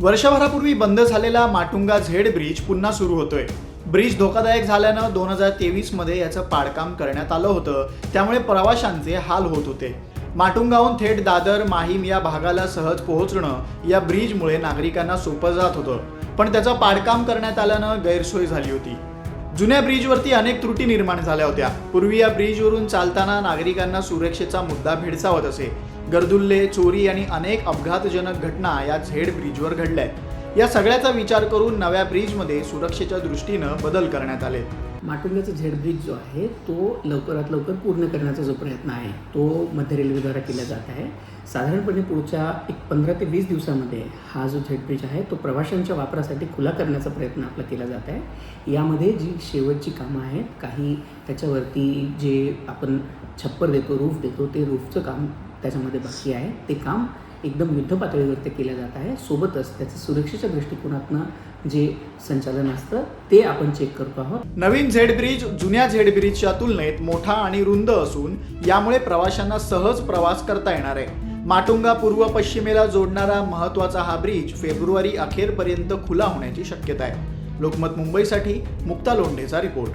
वर्षभरापूर्वी बंद झालेला Matunga Z bridge पुन्हा सुरू होतोय. ब्रिज धोकादायक झाल्यानं दोन हजार तेवीसमध्ये याचं पाडकाम करण्यात आलं होतं. त्यामुळे प्रवाशांचे हाल होत होते. माटुंगाहून थेट दादर माहीम या भागाला सहज पोहोचणं या ब्रिजमुळे नागरिकांना सोपं जात होतं. पण त्याचं पाडकाम करण्यात आल्यानं गैरसोय झाली होती. जुन्या ब्रिजवरती अनेक त्रुटी निर्माण झाल्या होत्या. पूर्वी या ब्रिजवरून चालताना नागरिकांना सुरक्षेचा मुद्दा भेडसावत असे. गर्दुल्ले चोरी आणि अनेक अपघातजनक घटना या झेड ब्रिजवर घडल्या. या सगळ्याचा विचार करून नव्या ब्रिजमध्ये सुरक्षेच्या दृष्टीनं बदल करण्यात आले. माटुंग्याचा झेड ब्रिज जो आहे तो लवकरात लवकर पूर्ण करण्याचा जो प्रयत्न आहे तो मध्य रेल्वेद्वारा केला जात आहे. साधारणपणे पुढच्या एक पंधरा ते वीस दिवसामध्ये हा जो झेड ब्रिज आहे तो प्रवाशांच्या वापरासाठी खुला करण्याचा प्रयत्न आपला केला जात आहे. यामध्ये जी शेवटची कामं आहेत काही त्याच्यावरती जे आपण छप्पर देतो रूफ देतो ते रूफचं काम त्याच्यामध्ये बाकी आहे. ते काम एकदम युद्ध पातळीवरती केलं जात आहे. सोबतच त्याचं सुरक्षेच्या दृष्टिकोनातनं जे संचालन असतं ते आपण चेक करतो आहोत. नवीन झेड ब्रिज जुन्या झेड ब्रिजच्या तुलनेत मोठा आणि रुंद असून यामुळे प्रवाशांना सहज प्रवास करता येणार आहे. माटुंगा पूर्व पश्चिमेला जोडणारा महत्त्वाचा हा ब्रिज फेब्रुवारी अखेरपर्यंत खुला होण्याची शक्यता आहे. लोकमत मुंबईसाठी मुक्ता लोंढेचा रिपोर्ट